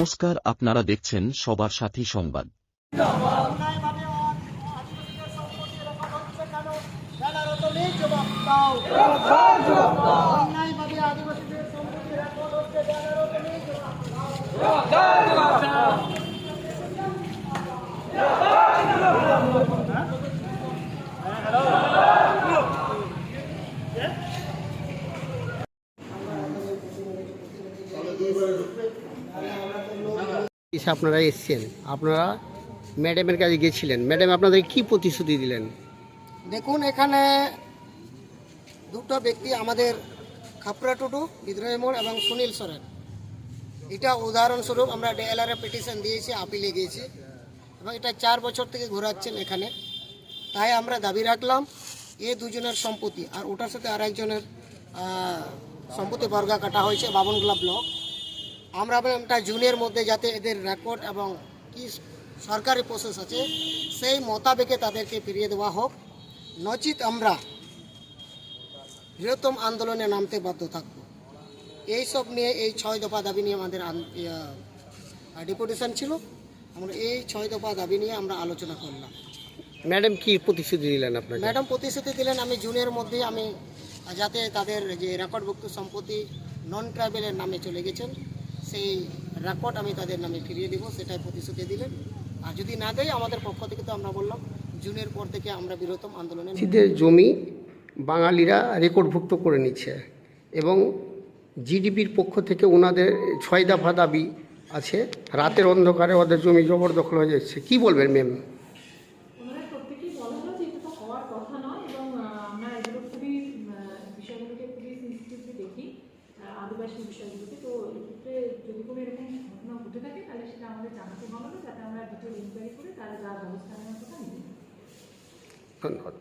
নমস্কার আপনারা দেখছেন সবার সাথী সংবাদ। আদিবাসীদের আপনারা এসছেন। আপনারা ম্যাডামের কাছে গেছিলেন। ম্যাডাম, আপনাদের কি প্রতিশ্রুতি দিলেন? দেখুন, এখানে দুটো ব্যক্তি আমাদের খাপড়া টুডু, বিদ্রোহী মোড় এবং সুনীল সোরেন। এটা উদাহরণস্বরূপ আমরা ডিএলআর পিটিশন দিয়েছি, আপিলে গিয়েছি এবং এটা চার বছর থেকে ঘোরাচ্ছেন এখানে। তাই আমরা দাবি রাখলাম, এ দুজনের সম্পত্তি আর ওটার সাথে আর একজনের সম্পত্তি বর্গা কাটা হয়েছে বাবনগুলা ব্লক। আমরা এটা জুনের মধ্যে যাতে এদের রেকর্ড এবং কি সরকারি প্রসেস আছে সেই মোতাবেকে তাদেরকে ফিরিয়ে দেওয়া হোক। নচিত আমরা বৃহত্তম আন্দোলনে নামতে বাধ্য থাকব। এইসব নিয়ে এই ছয় দফা দাবি নিয়ে আমাদের ডেপুটেশন ছিল। আমরা এই ছয় দফা দাবি নিয়ে আমরা আলোচনা করলাম। ম্যাডাম কি প্রতিশ্রুতি দিলেন আপনাকে? ম্যাডাম প্রতিশ্রুতি দিলেন আমি জুনের মধ্যে আমি যাতে তাদের যে রেকর্ডভুক্ত সম্পত্তি নন ট্রাইবেলের নামে চলে গেছেন সেই রেকর্ড আমি তাদের নামে ফিরিয়ে দেবো সেটাই প্রতিশ্রুতি দিলেন। আর যদি না দেয় আমাদের পক্ষ থেকে তো আমরা বললাম জুনের পর থেকে আমরা বৃহত্তম আন্দোলনে জমি বাঙালিরা রেকর্ডভুক্ত করে নিচ্ছে এবং জিডিপির পক্ষ থেকে ওনাদের ছয় দফা দাবি আছে। রাতের অন্ধকারে ওদের জমি জবরদখল হয়ে যাচ্ছে। কি বলবেন ম্যাম? ওনারা প্রত্যেকেই ভালো যাতে আমরা